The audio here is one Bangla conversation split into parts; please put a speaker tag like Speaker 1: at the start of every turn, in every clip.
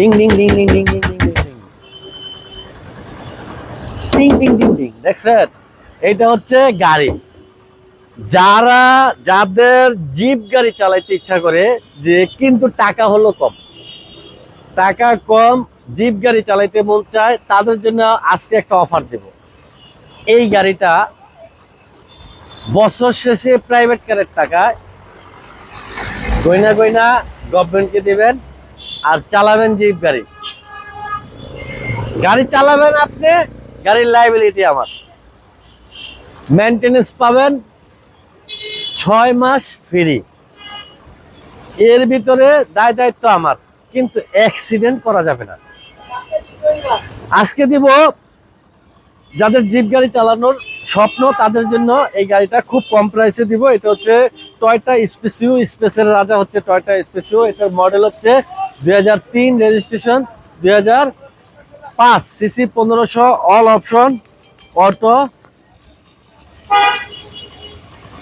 Speaker 1: ডিং ডিং ডিং ডিং ডিং ডিং ডিং ডিং ডিং ডিং ডিং ডিং ডিং দেখছেন? এটা হচ্ছে গাড়ি। যারা, যাদের জিপ গাড়ি চালাইতে ইচ্ছা করে, যে কিন্তু টাকা হলো কম। টাকা কম, জিপ গাড়ি চালাইতে মন চায়, তাদের জন্য আজকে একটা অফার দেব। এই গাড়িটা বছর শেষে প্রাইভেট কারের টাকায় গয়না গয়না গভর্নমেন্টকে দিবেন আর চালাবেন জিপ গাড়ি। গাড়ি চালাবেন আপনি, গাড়ির লাইবিলিটি আমার। মেনটেনেন্স পাবেন ছয় মাস ফ্রি এর ভিতরে দায় দায়িত্ব আমার, কিন্তু অ্যাক্সিডেন্ট করা যাবে না। আজকে দিব যাদের জিপ গাড়ি চালানোর স্বপ্ন, তাদের জন্য এই গাড়িটা খুব কম প্রাইসে দিব। এটা হচ্ছে টয়টা স্পেসিও স্পেসের রাজা হচ্ছে টয়টা স্পেসিও এটার মডেল হচ্ছে দুই হাজার তিন রেজিস্ট্রেশন দুই হাজার পাঁচ সিসি পনেরোশো অল অপশন অটো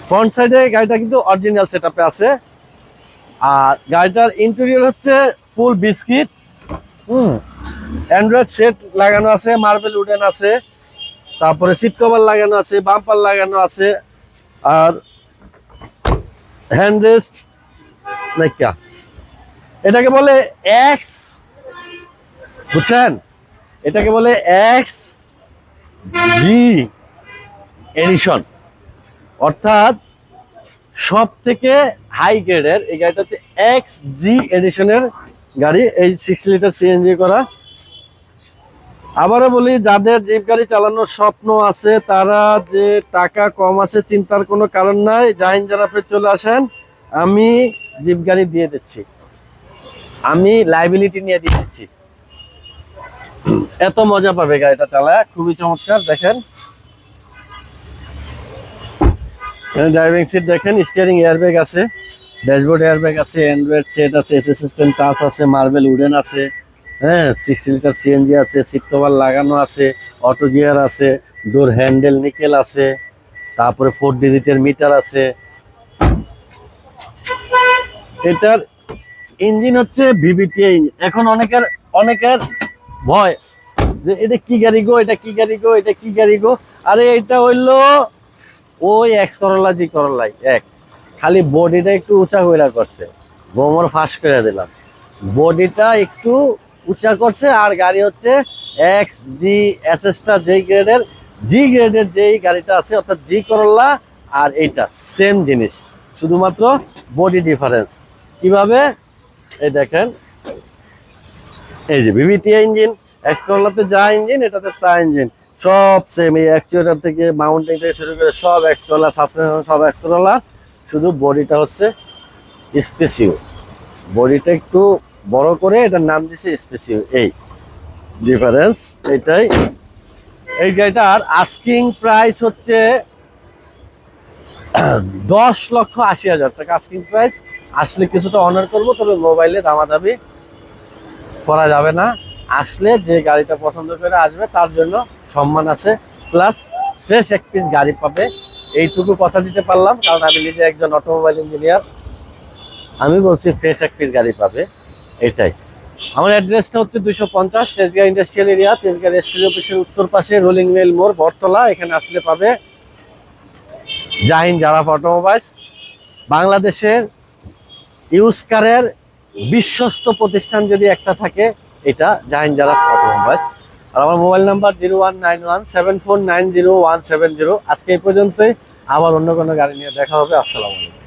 Speaker 1: ফ্রন্ট সাইডে গাড়িটা কিন্তু অরিজিনাল সেট আছে। আর গাড়িটার ইন্টেরিয়র হচ্ছে ফুল বিস্কিট হুম। অ্যান্ড্রয়েড সেট লাগানো আছে মার্বেল উডেন আছে। তারপরে সিট কভার লাগানো আছে বাম্পার লাগানো আছে। আর হ্যান্ড রেস্ট নাইকা। এটাকে বলে এক্স বুঝছেন? এটাকে বলে এক্স জি এডিশন অর্থাৎ সব থেকে হাই গ্রেডের এই গাড়িটা হচ্ছে এক্স জি এডিশনের গাড়ি, এই সিক্স লিটার সিএনজি করা। আবারও বলি, যাদের জিপ গাড়ি চালানোর স্বপ্ন আছে, তারা যে টাকা কম আছে চিন্তার কোনো কারণ নাই। জাহিন জারাফে চলে আসেন, আমি জিপ গাড়ি দিয়ে দিচ্ছি। আমি লাইবিলিটি নিয়ে দিয়ে দিচ্ছি। এত মজা পাবে গাড়িটা চালায়, খুবই চমৎকার, দেখেন। ড্রাইভিং সিট দেখেন স্টিয়ারিং এয়ারব্যাগ আছে ড্যাশবোর্ড এয়ারব্যাগ আছে অ্যান্ড্রয়েড সেট আছে এস সিস্টেম টাচ আছে মার্বেল উডেন আছে হ্যাঁ সিক্সটি লিটার সিএনজি আছে সিট কভার লাগানো আছে অটো গিয়ার আছে ডোর হ্যান্ডেল নিকেল আছে, তারপরে ফোর ডিজিটের মিটার আছে। এটার ইঞ্জিন হচ্ছে ভিভিটি এখন অনেকের অনেকের ভয় যে এটা কি গাড়ি গো, এটা কি গাড়ি গো, এটা কি গাড়ি গো? আরে এটা হইল ওই এক্স করলা জি করলাই এক। খালি বডিটা একটু উঁচা কইরা করছে। গোমর ফাঁস করে দিলাম। বডিটা একটু উঁচা করছে আর গাড়ি হচ্ছে এক্স জি এস এসটা যেই গ্রেডের জি গ্রেডের যেই গাড়িটা আছে, অর্থাৎ জি করলা আর এইটা। সেম জিনিস। শুধুমাত্র বডি ডিফারেন্স। কীভাবে? এই দেখেন। এই যে ভিভিটি ইঞ্জিন এক্স করলাতে যা ইঞ্জিন এটাতে তা ইঞ্জিন সব সেম এই অ্যাকচুয়েটার থেকে মাউন্টিং থেকে শুরু করে সব এক্স করলা সাসপেনশন সব এক্স করলা শুধু বডিটা হচ্ছে স্পেসিও বডিটা একটু বড় করে, এটার নাম দিছে স্পেসিও এই ডিফারেন্স এটাই। এই গাড়িটার আস্কিং প্রাইস হচ্ছে দশ লক্ষ আশি হাজার। টাকা আস্কিং প্রাইস আসলে কিছুটা অনার করব, তবে মোবাইলে দামাদামি করা যাবে না। আসলে যে গাড়িটা পছন্দ করে আসবে, তার জন্য সম্মান আছে। প্লাস ফ্রেশ এক পিস গাড়ি পাবে। এইটুকু কথা দিতে পারলাম, কারণ আমি নিজে একজন অটোমোবাইল ইঞ্জিনিয়ার আমি বলছি ফ্রেশ এক পিস গাড়ি পাবে, এটাই। আমার অ্যাড্রেসটা হচ্ছে দুশো পঞ্চাশ তেজগাঁ ইন্ডাস্ট্রিয়াল এরিয়া তেজগাঁ রেস্টুরি অফিসের উত্তর পাশে রোলিং মেল মোড়, বটতলা। এখানে আসলে পাবে জাহিন জারাফ অটোমোবাইলস বাংলাদেশের ইউজ কারের বিশ্বস্ত প্রতিষ্ঠান যদি একটা থাকে, এটা জাহিন জারাফ অটোমোবাইলস আর আমার mobile number zero one nine one seven four nine zero one seven zero. আজকে এই পর্যন্তই। আবার অন্য কোনো গাড়ি নিয়ে দেখা হবে। আসসালামু আলাইকুম।